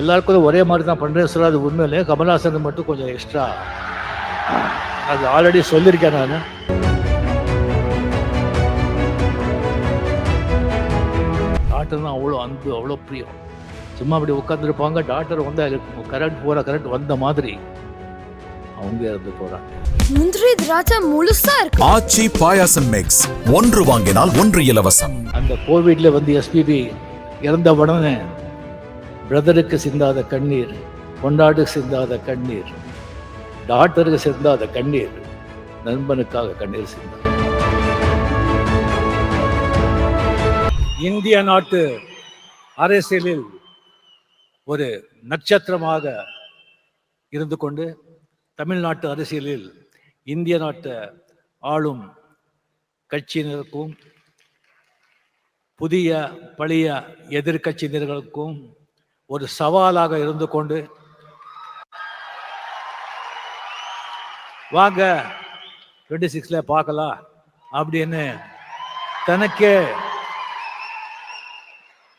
எல்லாருக்கும் ஒரே மாதிரி தான் பண்ணுறேன் சொல்ல அது உண்மையிலே கமல்ஹாசனுக்கு மட்டும் கொஞ்சம் எக்ஸ்ட்ரா அது ஆல்ரெடி சொல்லியிருக்கேன் நான். டாக்டர்னா அவ்வளோ அன்பு அவ்வளோ பிரியம். சும்மா அப்படி உட்காந்துருப்பாங்க டாக்டர் வந்து அதுக்கு கரண்ட் போகிற கரண்ட் வந்த மாதிரி அவங்க இறந்து போகிறாங்க முந்திரி திராட்சை முழுசா இருக்கு. ஆச்சி பாயாசம் மிக்ஸ் ஒன்று வாங்கினால் ஒன்று இலவசம். அந்த கோவிட்ல வந்து எஸ்பிபி இறந்த உடனே பிரதருக்கு சிந்தாத கண்ணீர் கொண்டாடுக்கு சிந்தாத கண்ணீர் டாக்டருக்கு சிந்தாத கண்ணீர் நண்பனுக்காக கண்ணீர் சிந்தார் இந்திய நாட்டு அரசியலில் ஒரு நட்சத்திரமாக இருந்து கொண்டு தமிழ்நாட்டு அரசியலில் இந்திய நாட்டு ஆளும் கட்சியினருக்கும் புதிய பழைய எதிர்க்கட்சியினர்களுக்கும் ஒரு சவாலாக இருந்து கொண்டு. வாங்க டுவெண்ட்டி சிக்ஸ்ல பார்க்கலாம் அப்படின்னு தனக்கே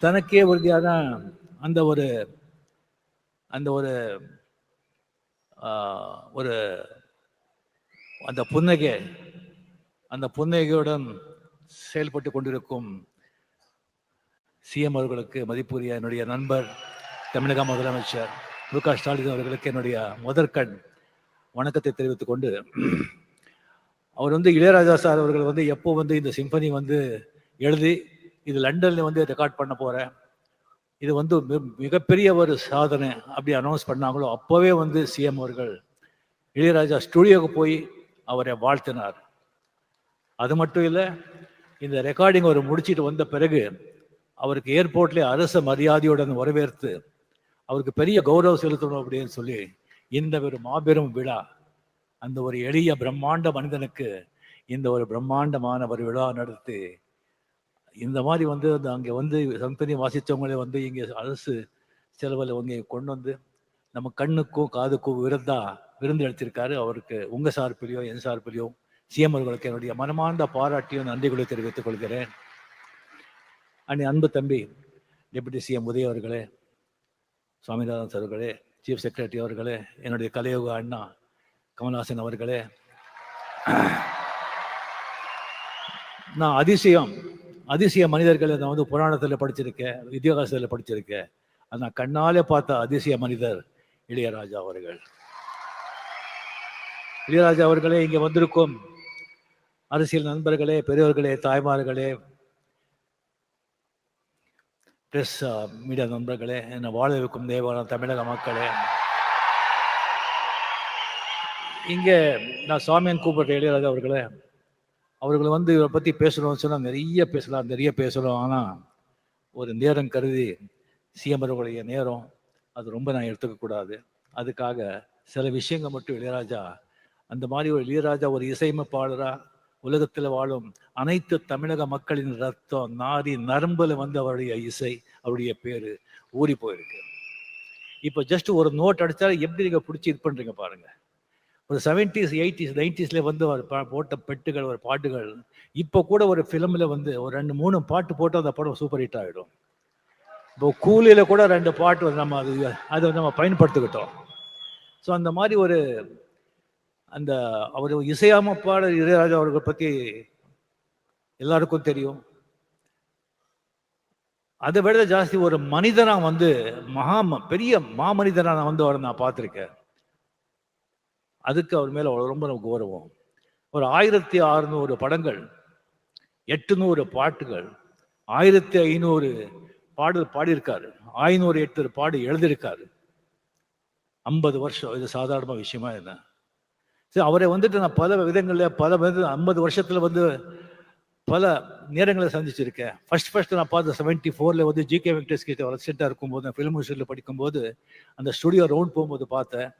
தனக்கே உறுதியான அந்த ஒரு அந்த ஒரு ஒரு அந்த புன்னகை அந்த புன்னகையுடன் செயல்பட்டு கொண்டிருக்கும் சிஎம் அவர்களுக்கு மதிப்புரிய என்னுடைய நண்பர் தமிழக முதலமைச்சர் மு க ஸ்டாலின் அவர்களுக்கு என்னுடைய முதற்கண் வணக்கத்தை தெரிவித்துக் கொண்டு அவர் வந்து இளையராஜா சார் அவர்கள் வந்து எப்போ வந்து இந்த சிம்பனி வந்து எழுதி இது லண்டன்ல வந்து ரெக்கார்ட் பண்ண போறேன் இது வந்து மிகப்பெரிய ஒரு சாதனை அப்படி அனௌன்ஸ் பண்ணாங்களோ அப்போவே வந்து சிஎம் அவர்கள் இளையராஜா ஸ்டுடியோவுக்கு போய் அவரை வாழ்த்தினார். அது மட்டும் இல்லை இந்த ரெக்கார்டிங் அவர் முடிச்சிட்டு வந்த பிறகு அவருக்கு ஏர்போர்ட்லேயே அரச மரியாதையுடன் வரவேற்று அவருக்கு பெரிய கௌரவம் செலுத்தணும் அப்படின்னு சொல்லி இந்த ஒரு மாபெரும் விழா அந்த ஒரு எளிய பிரம்மாண்ட மனிதனுக்கு இந்த ஒரு பிரம்மாண்டமான ஒரு விழா நடத்தி இந்த மாதிரி வந்து அந்த அங்கே வந்து சம்பனி வாசித்தவங்களே வந்து இங்கே அரசு செலவில் இங்கே கொண்டு வந்து நம்ம கண்ணுக்கும் காதுக்கும் விருந்தா விருந்து எடுத்திருக்காரு அவருக்கு உங்கள் சார்பிலையோ என் சார்பிலையோ சிஎம் அவர்களுக்கு என்னுடைய மனமார்ந்த பாராட்டியும் நன்றிகளை தெரிவித்துக் கொள்கிறேன். அண்ணி அன்பு தம்பி டெபுட்டி சிஎம் உதய அவர்களே சுவாமிநாதன் சார் அவர்களே சீஃப் செக்ரட்டரி அவர்களே என்னுடைய கலையோக அண்ணா கமல்ஹாசன் அவர்களே. நான் அதிசயம் அதிசய மனிதர்களை நான் வந்து புராணத்தில் படிச்சிருக்கேன் இதிகாசத்தில் படிச்சிருக்கேன். அது நான் கண்ணாலே பார்த்த அதிசய மனிதர் இளையராஜா அவர்கள். இளையராஜா அவர்களே இங்கே வந்திருக்கும் அரசியல் நண்பர்களே பெரியவர்களே தாய்மார்களே ப்ரெஸ் மீடியா uh, நண்பர்களே என்னை வாழ வைக்கும் தமிழக மக்களே. இங்கே நான் சுவாமியன் கூப்பிட்ட இளையராஜா அவர்களே அவர்களை வந்து இவரை பற்றி பேசணும்னு சொன்னால் நிறைய பேசலாம் நிறைய பேசணும். ஆனால் ஒரு நேரம் கருதி சிஎம் அவர்களுடைய நேரம் அது ரொம்ப நான் எடுத்துக்கக்கூடாது. அதுக்காக சில விஷயங்கள் மட்டும் இளையராஜா அந்த மாதிரி ஒரு இளையராஜா ஒரு இசையமைப்பாளராக உலகத்தில் வாழும் அனைத்து தமிழக மக்களின் ரத்தம் நாரி நரம்புல வந்து அவருடைய இசை அவருடைய பேரு ஊறி போயிருக்கு. இப்போ ஜஸ்ட் ஒரு நோட் அடிச்சா எப்படி நீங்கள் பிடிச்சி இது பண்ணுறீங்க பாருங்கள் ஒரு செவன்டிஸ் எயிட்டிஸ் நைன்டிஸில் வந்து அவர் போட்ட பெட்டுகள் ஒரு பாட்டுகள் இப்போ கூட ஒரு ஃபிலிமில் வந்து ஒரு ரெண்டு மூணு பாட்டு போட்டு அந்த படம் சூப்பர் ஹிட் ஆகிடும் இப்போ கூலியில் கூட ரெண்டு பாட்டு நம்ம அது அதை நம்ம பயன்படுத்திக்கிட்டோம். ஸோ அந்த மாதிரி ஒரு அந்த அவர் இசையமைப்பாளர் இளையராஜா அவர்கள் பற்றி எல்லாருக்கும் தெரியும். அதை விட ஜாஸ்தி ஒரு மனிதனாக வந்து மகா ம- பெரிய மாமனிதனாக நான் வந்து அவரை நான் பார்த்துருக்கேன். அதுக்கு அவர் மேலே அவ்வளோ ரொம்ப எனக்கு கௌரவம். ஒரு ஆயிரத்தி அறுநூறு படங்கள் எட்டுநூறு பாட்டுகள் ஆயிரத்தி ஐநூறு பாடல் பாடியிருக்காரு. ஐநூறு எட்டு பாடு எழுதியிருக்காரு. ஐம்பது வருஷம் இது சாதாரண விஷயமா என்ன? சரி அவரை வந்துட்டு நான் பல விதங்களில் பல வந்து ஐம்பது வருஷத்தில் வந்து பல நேரங்களை சந்திச்சிருக்கேன். ஃபர்ஸ்ட் ஃபர்ஸ்ட் நான் பார்த்த செவன்டி ஃபோரில் வந்து ஜி கே வெங்கடேஷ் கிட்ட வளர்ச்சிட்டாக இருக்கும்போது நான் ஃபிலிம் யூனிவர்சிட்டியில் படிக்கும்போது அந்த ஸ்டுடியோ ரவுண்ட் போகும்போது பார்த்தேன்.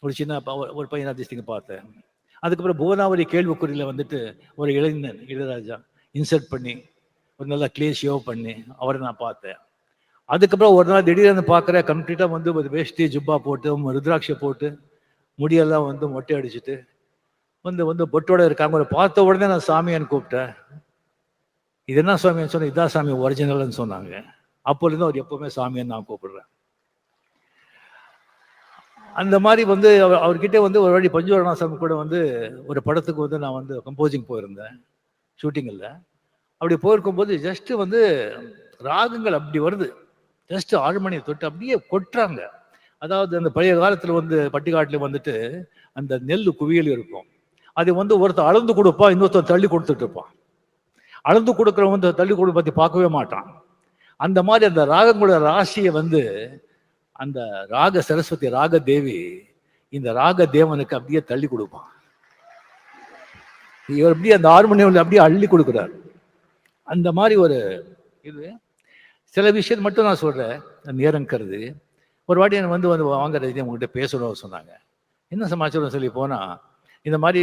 ஒரு சின்ன ப- ஒரு- ஒரு பையன் பார்த்தேன். அதுக்கப்புறம் புவனாவரி கேள்விக்குறியில் வந்துட்டு ஒரு இளைஞன் இளையராஜா இன்சர்ட் பண்ணி ஒரு நல்ல கிளியர் ஷோ பண்ணி அவரை நான் பார்த்தேன். அதுக்கப்புறம் ஒரு நாள் திடீர்னு பார்க்குறேன் கம்ப்ளீட்டாக வந்து ஒரு வேஷ்டி ஜுப்பா போட்டு ருத்ராட்சை போட்டு முடியெல்லாம் வந்து மொட்டை அடிச்சுட்டு வந்து வந்து பொட்டோட இருக்காங்க. பார்த்த உடனே நான் சாமியான்னு கூப்பிட்டேன். இது என்ன சாமியான்னு சொன்னேன் இதான் சாமி ஒரிஜினல்னு சொன்னாங்க. அப்போலேருந்து அவர் எப்போவுமே சாமியான்னு நான் கூப்பிடுறேன். அந்த மாதிரி வந்து அவர் அவர்கிட்ட வந்து ஒரு வழி பஞ்சுவரணாசம் கூட வந்து ஒரு படத்துக்கு வந்து நான் வந்து கம்போசிங் போயிருந்தேன். ஷூட்டிங்கில் அப்படி போயிருக்கும்போது ஜஸ்ட்டு வந்து ராகங்கள் அப்படி வருது. ஜஸ்ட் ஆழ்மணியை தொட்டு அப்படியே கொட்டுறாங்க. அதாவது அந்த பழைய காலத்தில் வந்து பட்டிக்காட்டில் வந்துட்டு அந்த நெல் குவியல் இருக்கும். அது வந்து ஒருத்தர் அளந்து கொடுப்பான் இன்னொருத்தர் தள்ளி கொடுத்துட்டு இருப்பான். அளந்து கொடுக்குறவன் வந்து தள்ளி கொடு பற்றி பார்க்கவே மாட்டான். அந்த மாதிரி அந்த ராகங்களோட ராசியை வந்து அந்த ராக சரஸ்வதி ராக தேவி இந்த ராக தேவனுக்கு அப்படியே தள்ளி கொடுப்பான். இவர் அப்படியே அந்த ஹார்மோனியம் அப்படியே அள்ளி கொடுக்குறார். அந்த மாதிரி ஒரு இது. சில விஷயம் மட்டும் நான் சொல்கிறேன் நேரம் கருது. ஒரு வாட்டி எனக்கு வந்து வந்து வாங்க ரஜினி உங்ககிட்ட பேசணும்னு சொன்னாங்க. என்ன சமாச்சாரம் சொல்லி போனால் இந்த மாதிரி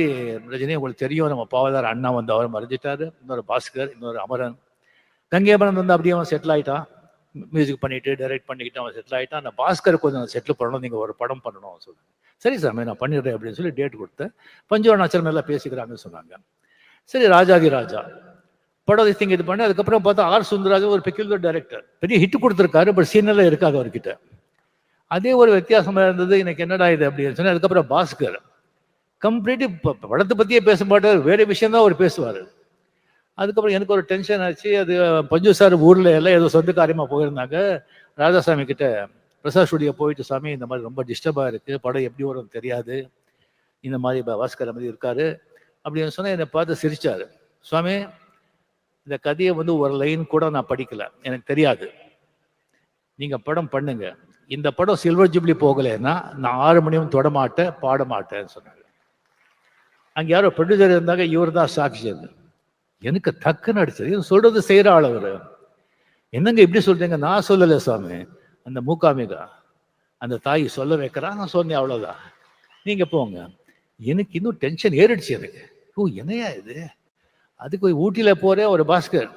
ரஜினி உங்களுக்கு தெரியும் நம்ம பாவதார் அண்ணா வந்து அவர் மறைஞ்சிட்டாரு இன்னொரு பாஸ்கர் இன்னொரு அமரன். கங்கேபரன் வந்து அப்படியே அவன் செட்டில் ஆகிட்டான் மியூசிக் பண்ணிட்டு டைரக்ட் பண்ணிக்கிட்டு அவன் செட்டில் ஆகிட்டான் அந்த பாஸ்கர் கொஞ்சம் செட்டில் பண்ணணும் நீங்கள் ஒரு படம் பண்ணணும் சொல்லுங்க சரி சாமி நான் பண்ணிடுறேன் அப்படின்னு சொல்லி டேட் கொடுத்தேன். பஞ்சவர்ணாச்சரம் எல்லாம் பேசிக்கிறாங்கன்னு சொன்னாங்க. சரி ராஜாதி ராஜா. படம் திங்க இது பண்ணி அதுக்கப்புறம் பார்த்தா ஆர் சுந்தராஜன் ஒரு பெக்யூலர் டைரக்டர் பெரிய ஹிட் கொடுத்துருக்காரு பட் சீனெல்லாம் இருக்காது அவர்கிட்ட. அதே ஒரு வித்தியாசமாக இருந்தது. எனக்கு என்னடா இது அப்படின்னு சொன்னால் அதுக்கப்புறம் பாஸ்கர் கம்ப்ளீட்லி படத்தை பற்றியே பேச மாட்டார். வேறு விஷயந்தான் அவர் பேசுவார். அதுக்கப்புறம் எனக்கு ஒரு டென்ஷன் ஆச்சு. அது பஞ்சு சார் ஊரில் எல்லாம் ஏதோ சொந்த காரியமாக போயிருந்தாங்க. ராஜாசாமி கிட்ட பிரசாத் ஸ்டுடியோ போயிட்டு சாமி இந்த மாதிரி ரொம்ப டிஸ்டர்பாக இருக்குது படம் எப்படி வரும் தெரியாது. இந்த மாதிரி பாஸ்கர் மாதிரி இருக்காரு. அப்படின்னு சொன்னால் என்னை பார்த்து சிரித்தார் சுவாமி இந்த கதையை வந்து ஒரு லைன் கூட நான் படிக்கல. எனக்கு தெரியாது. நீங்கள் படம் பண்ணுங்க. இந்த படம் சில்வர் ஜூப்ளி போகலைன்னா நான் ஆறு மணியும் தொட மாட்டேன் பாட மாட்டேன்னு சொன்னாங்க அங்கே யாரோ ப்ரொடியூசர் இருந்தாங்க இவர் தான் சாட்சி அது எனக்கு டக்குன்னு அடிச்சது. இவன் சொல்றது செய்கிற ஆள் என்னங்க இப்படி சொல்றீங்க? நான் சொல்லலை சாமி. அந்த மூக்காமிகா அந்த தாய் சொல்ல வைக்கிறா நான் சொன்னேன் அவ்வளோதான் நீங்கள் போங்க. எனக்கு இன்னும் டென்ஷன் ஏறிடுச்சு எனக்கு. ஓ என்னையா இது? அதுக்கு போய் ஊட்டியில ஒரு பாஸ்கர்.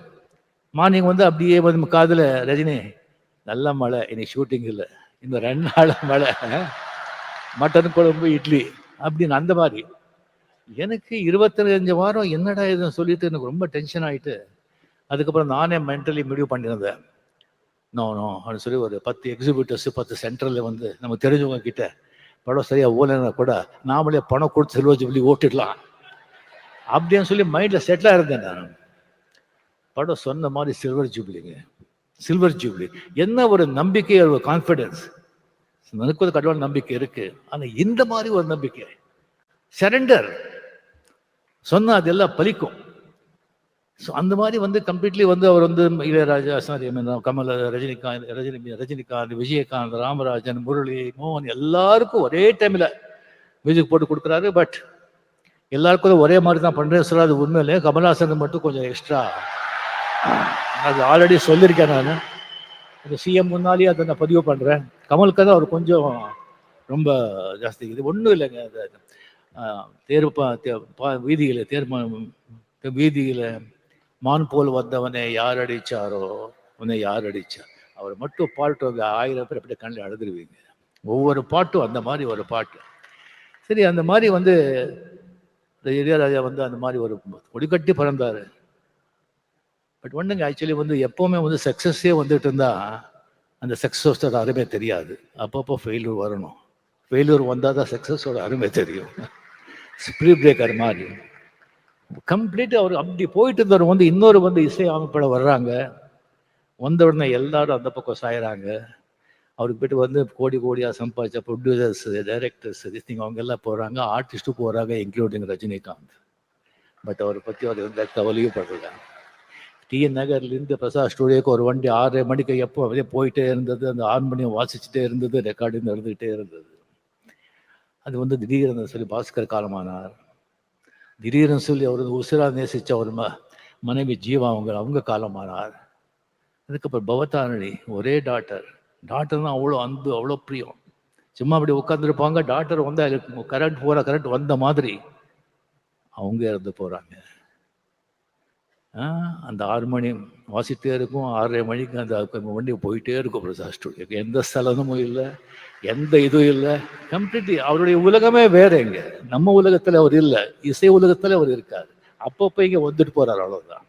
மார்னிங் வந்து அப்படியே வந்து காதில் ரஜினி நல்ல மழை. இன்னைக்கு ஷூட்டிங் இல்லை. இன்னும் ரெண்டு நாள் மழை. மட்டன் குழம்பு இட்லி. அப்படின்னு அந்த மாதிரி. எனக்கு இருபத்தஞ்சு வாரம் என்னடா இதுன்னு சொல்லிட்டு எனக்கு ரொம்ப டென்ஷன் ஆகிட்டு அதுக்கப்புறம் நானே மென்டலி முடிவு பண்ணியிருந்தேன். நோ நோ அப்படின்னு சொல்லி ஒரு பத்து எக்ஸிபியூட்டர்ஸ் பத்து சென்டரில் வந்து நம்ம தெரிஞ்சவங்க கிட்ட படம் சரியாக ஓலைன்னா கூட நாமளே பணம் கொடுத்து செல்வ ஜூப்ளி ஓட்டிடலாம். அப்படின்னு சொல்லி மைண்டில் செட்டிலாக இருந்தேன் நான். படம் சொன்ன மாதிரி சில்வர் ஜூப்ளிங்க சில்வர் ஜூப்ளி என்ன ஒரு நம்பிக்கை ஒரு கான்ஃபிடன்ஸ் எனக்கு ஒரு கடவுள் நம்பிக்கை இருக்கு. ஆனா இந்த மாதிரி ஒரு நம்பிக்கை. சரண்டர் சொன்னா அதெல்லாம் பலிக்கும். ஸோ அந்த மாதிரி வந்து கம்ப்ளீட்லி வந்து அவர் வந்து இளையராஜா சாரி கமல் ரஜினிகாந்த் ரஜினி ரஜினிகாந்த் விஜயகாந்த் ராமராஜன் முரளி மோகன் எல்லாருக்கும் ஒரே டைம்ல மியூசிக் போட்டு கொடுக்குறாரு. பட் எல்லாருக்கும் ஒரே மாதிரி தான் பண்ணுறேன் சொல்ல உண்மையிலே கமல்ஹாசன் மட்டும் கொஞ்சம் எக்ஸ்ட்ரா அது ஆல்ரெடி சொல்லியிருக்கேன் நான். இந்த சிஎம் முன்னாலேயே அதை நான் பதிவு பண்ணுறேன் கமலுக்கு தான் அவர் கொஞ்சம் ரொம்ப ஜாஸ்தி. இது ஒன்றும் இல்லைங்க. தேர்வு வீதியில் தேர் பா பா- தேர் மான் போல் வந்தவனை யார் அடித்தாரோ உன்னை யார் அடித்தார் அவர் மட்டும் பாட்டு ஆயிரம் பேர் அப்படியே கண்ணில் அழுதுருவீங்க. ஒவ்வொரு பாட்டும் அந்த மாதிரி ஒரு பாட்டு. சரி அந்த மாதிரி வந்து இந்த இளையராஜா வந்து அந்த மாதிரி ஒரு கொடிக்கட்டி பிறந்தார். பட் ஒன்றுங்க ஆக்சுவலி வந்து எப்போவுமே வந்து சக்ஸஸே வந்துட்டு இருந்தால் அந்த சக்ஸஸோட அருமை தெரியாது. அப்பப்போ ஃபெயில்யூர் வரணும். ஃபெயில்யூர் வந்தால் தான் சக்ஸஸோட அருமை தெரியும். ஸ்ப்ரீ பிரேக்கர் மாதிரி. கம்ப்ளீட் அவர் அப்படி போயிட்டு இருந்தவர் வந்து இன்னொரு வந்து இசை அமைப்பில் வர்றாங்க. வந்த உடனே எல்லாரும் அந்த பக்கம் சாயிறாங்க. அவருக்கு போயிட்டு வந்து கோடி கோடியாக சம்பாதிச்ச ப்ரொடியூசர்ஸ் டைரக்டர்ஸ் திங் அவங்க எல்லாம் போகிறாங்க ஆர்டிஸ்ட்டும் போகிறாங்க இன்க்ளூடிங் ரஜினிகாந்த். பட் அவரை பற்றி அவர் எந்த கவலையும் படுறாங்க டிஎன் நகர்லேருந்து பிரசாத் ஸ்டூடியோக்கு ஒரு வண்டி ஆறரை மணிக்கு எப்போ அப்படியே போயிட்டே இருந்தது. அந்த ஆறு வாசிச்சுட்டே இருந்தது. ரெக்கார்டிங் எழுதுகிட்டே இருந்தது. அது வந்து திடீர்னு சொல்லி பாஸ்கர் காலமானார். திடீர்னு சொல்லி அவர் உசிரா நேசித்த ஒரு ம மனைவி ஜீவா அவங்க அவங்க காலமானார். அதுக்கப்புறம் பவதாரணி ஒரே டாக்டர் டாக்டர் தான் அவ்வளோ அன்பு அவ்வளோ பிரியம். சும்மா அப்படி உட்காந்துருப்பாங்க டாக்டர் வந்தால் கரண்ட் போகிற கரண்ட் வந்த மாதிரி அவங்க இறந்து போகிறாங்க அந்த ஆறு மணி வாசிட்டே இருக்கும் ஆறரை மணிக்கு அந்த வண்டி போயிட்டே இருக்கும் பிரசாத் ஸ்டுடியோக்கு எந்த ஸ்தலமும் இல்லை எந்த இதுவும் இல்லை. கம்ப்ளீட்லி அவருடைய உலகமே வேற எங்கே நம்ம உலகத்தில் அவர் இல்லை. இசை உலகத்தில் அவர் இருக்காரு. அப்பப்போ இங்கே வந்துட்டு போகிறார் அவ்வளோதான்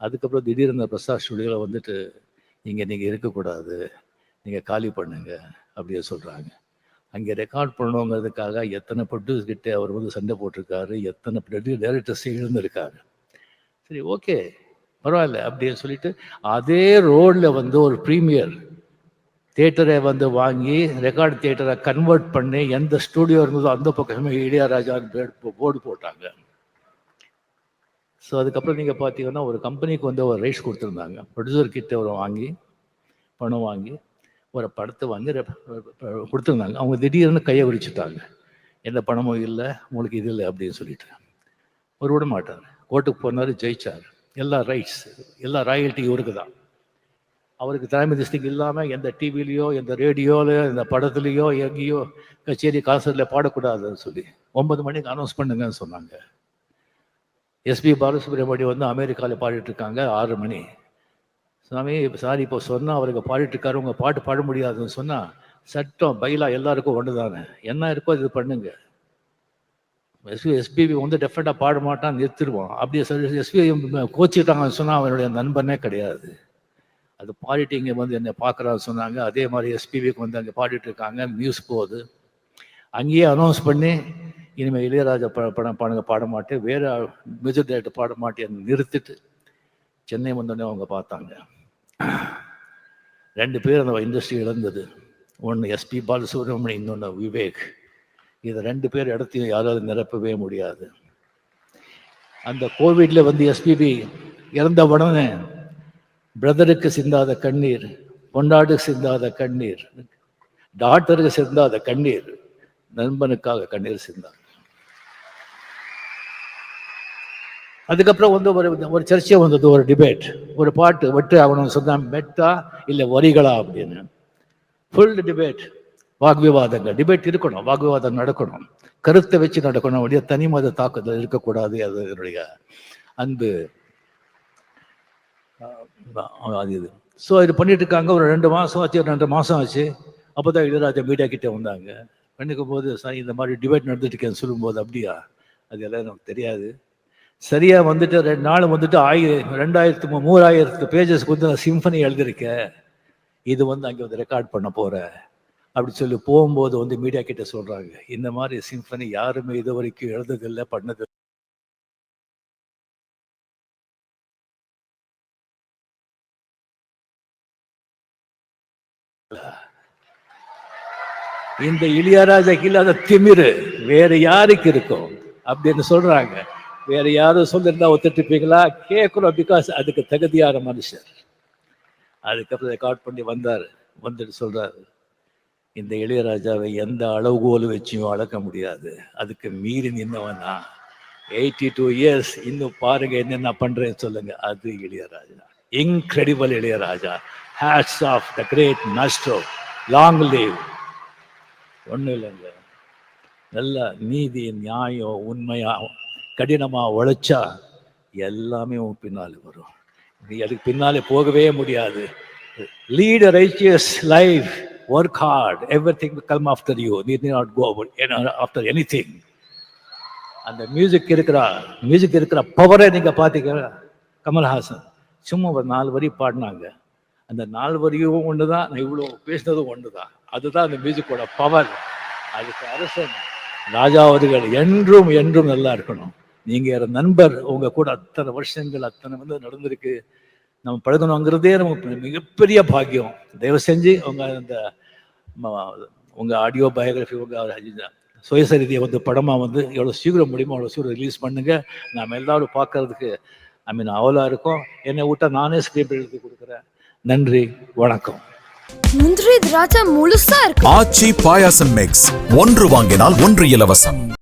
அதுக்கப்புறம் திடீர்னு பிரசாத் ஸ்டூடியோவில் வந்துட்டு இங்கே நீங்கள் இருக்கக்கூடாது. நீங்கள் காலி பண்ணுங்க அப்படியே சொல்கிறாங்க அங்கே ரெக்கார்ட் பண்ணணுங்கிறதுக்காக எத்தனை ப்ரொடியூஸ் கிட்டே அவர் வந்து சண்டை போட்டிருக்காரு எத்தனை டேரக்டர்ஸ் இருந்திருக்காரு சரி ஓகே பரவாயில்ல அப்படின்னு சொல்லிட்டு அதே ரோடில் வந்து ஒரு ப்ரீமியர் தேட்டரை வந்து வாங்கி ரெக்கார்ட் தேட்டரை கன்வெர்ட் பண்ணி எந்த ஸ்டூடியோ இருந்ததோ அந்த பக்கமே இளையராஜா போர்டு போட்டாங்க. ஸோ அதுக்கப்புறம் நீங்கள் பார்த்தீங்கன்னா ஒரு கம்பெனிக்கு வந்து ஒரு ரைட்ஸ் கொடுத்துருந்தாங்க. ப்ரொடியூசர் கிட்ட ஒரு வாங்கி பணம் வாங்கி ஒரு படத்தை வாங்கி கொடுத்துருந்தாங்க. அவங்க திடீர்னு கையை விரிச்சுட்டாங்க. எந்த பணமும் இல்லை உங்களுக்கு இது இல்லை அப்படின்னு சொல்லிட்டு. ஒரு விட மாட்டார் கோர்ட்டுக்கு போனார் ஜெயிச்சார். எல்லா ரைட்ஸ் எல்லா ராயல்ட்டி இவருக்கு தான் அவருக்கு தலைமை திஸ்டிங் இல்லாமல் எந்த டிவிலையோ எந்த ரேடியோலையோ எந்த படத்துலையோ எங்கேயோ கச்சேரி காசரில் பாடக்கூடாதுன்னு சொல்லி ஒன்பது மணிக்கு அனௌன்ஸ் பண்ணுங்கன்னு சொன்னாங்க. எஸ்பி பாலசுப்ரமணியம் வந்து அமெரிக்காவில் பாடிட்டுருக்காங்க ஆறு மணி. சாமி சாரி இப்போ சொன்னால் அவருக்கு பாடிட்டுருக்காரு உங்கள் பாட்டு பாட முடியாதுன்னு சொன்னால் சட்டம் பைலா எல்லாருக்கும் ஒன்று தானே என்ன இருக்கோ இது பண்ணுங்கள் எஸ்பி எஸ்பிபி வந்து டெஃபினட்டாக பாட மாட்டான் நிறுத்திடுவான். அப்படியே சொல்லி எஸ்பிஐ கோச்சிட்டாங்கன்னு சொன்னால் அவனுடைய நண்பனே கிடையாது. அது பாடிட்டு இங்கே வந்து என்னை பார்க்குறான்னு சொன்னாங்க. அதே மாதிரி எஸ்பிபிக்கு வந்து அங்கே பாடிட்டு இருக்காங்க. நியூஸ் போகுது. அங்கேயே அனௌன்ஸ் பண்ணி இனிமேல் இளையராஜா ப படம் பாடுங்க பாட மாட்டேன் வேறு மியூசிக் டைரக்டர் பாட மாட்டேன்னு நிறுத்திட்டு சென்னை வந்தோடனே அவங்க பார்த்தாங்க. ரெண்டு பேர் அந்த இண்டஸ்ட்ரி இழந்தது. ஒன்று எஸ்பி பாலசுப்ரமணியம் இன்னொன்று விவேக். இது ரெண்டு பேர் இடத்தையும் யாராலும் நிரப்பவே முடியாது. அந்த கோவிட்ல வந்து எஸ்பிபி இறந்த உடனே பிரதருக்கு சிந்தாத கண்ணீர் பொண்டாட்டுக்கு சிந்தாத கண்ணீர் டாக்டருக்கு சிந்தாத கண்ணீர் நண்பனுக்காக கண்ணீர் சிந்தார் அதுக்கப்புறம் வந்து ஒரு ஒரு சர்ச்சை வந்தது ஒரு டிபேட் ஒரு பாட்டு வெட்டு அவனும் சொன்னான் மெட்டா இல்லை வரிகளா அப்படின்னு. ஃபுல் டிபேட் வாக்விவாதங்கள் டிபேட் இருக்கணும் வாக்விவாதம் நடக்கணும். கருத்தை வச்சு நடக்கணும். அப்படியே தனி மத தாக்குதல் இருக்கக்கூடாது. அது என்னுடைய அன்பு. அது இது. ஸோ இது பண்ணிட்டு இருக்காங்க. ஒரு ரெண்டு மாதம் ஆச்சு ஒரு ரெண்டு மாதம் ஆச்சு. அப்போ தான் இளையராஜா மீடியா கிட்டே வந்தாங்க. பண்ணிக்கும் போது சார் இந்த மாதிரி டிபேட் நடந்துட்டு இருக்கேன்னு சொல்லும்போது அப்படியா? அது எல்லாம் நமக்கு தெரியாது. சரியாக வந்துட்டு ரெண்டு நாள் வந்துட்டு ஆயிரம் ரெண்டாயிரத்து மூ- மூவாயிரத்து பேஜஸ்க்கு வந்து நான் சிம்பனி எழுதியிருக்கேன். இது வந்து அங்கே வந்து ரெக்கார்ட் பண்ண போகிறேன் அப்படி சொல்லி போகும்போது வந்து மீடியா கிட்ட சொல்றாங்க. இந்த மாதிரி சிம்பனி யாருமே இது வரைக்கும் எழுதுதில்லை பண்ணது இந்த இளையராஜாக்கு இல்லாத திமிரு வேற யாருக்கு இருக்கும் அப்படின்னு சொல்றாங்க. வேற யாரும் சொல்லிருந்தா ஒத்துட்டுப்பீங்களா கேட்குறோம் பிகாஸ் அதுக்கு தகுதியான மனுஷர். அதுக்கப்புறம் ரெக்கார்ட் பண்ணி வந்தார். வந்துட்டு சொல்றாரு. இந்த இளையராஜாவை எந்த அளவுகோல் வச்சியும் அளக்க முடியாது. அதுக்கு மீறி நின்னவனா? எயிட்டி டூ இயர்ஸ் இன்னும் பாருங்க என்னென்ன பண்றேன்னு சொல்லுங்க. அது Ilaiyaraaja. Incredible Ilaiyaraaja. Hats off the great master long live ஒன்றும் இல்லைங்க. நல்ல நீதி நியாயம் உண்மையா கடினமா உழைச்சா எல்லாமே உன் பின்னால் வரும். நீ அதுக்கு பின்னாலே போகவே முடியாது. Lead righteous life work hard everything come after you need not go after any அந்த மியூசிக் இருக்கிற மியூசிக் இருக்கிற பவரை நீங்கள் பார்த்தீங்க கமல்ஹாசன் சும்மா ஒரு நாலு வரி பாடினாங்க. அந்த நாலு வரியும் ஒன்று தான் நான் இவ்வளோ பேசினதும் ஒன்று தான் அதுதான் அந்த மியூசிக்கோட பவர் அதுக்கு அரசன் ராஜாவதிகள் என்றும் என்றும் நல்லா இருக்கணும். நீங்கள் நண்பர் உங்கள் கூட அத்தனை வருஷங்கள் அத்தனை வந்து நடந்திருக்கு. நம்ம பழகணுங்கிறதே நமக்கு மிகப்பெரிய பாக்கியம். தயவு செஞ்சு உங்க அந்த ம- உங்க ஆடியோ பயோகிராஃபி உங்க சுயசரிதியை வந்து படமா வந்து எவ்வளோ சீக்கிரம் முடியுமோ அவ்வளோ சீக்கிரம் ரிலீஸ் பண்ணுங்க. நாம எல்லாரும் பார்க்கறதுக்கு ஐ மீன் அவலா இருக்கும். என்னை விட்டா நானே ஸ்கிரிப்ட் எழுதி கொடுக்குறேன். நன்றி வணக்கம். முந்திரி திராட்சை முழுசா இருக்கு. ஆச்சி பாயாசம் மிக்ஸ் ஒன்று வாங்கினால் ஒன்று இலவசம்.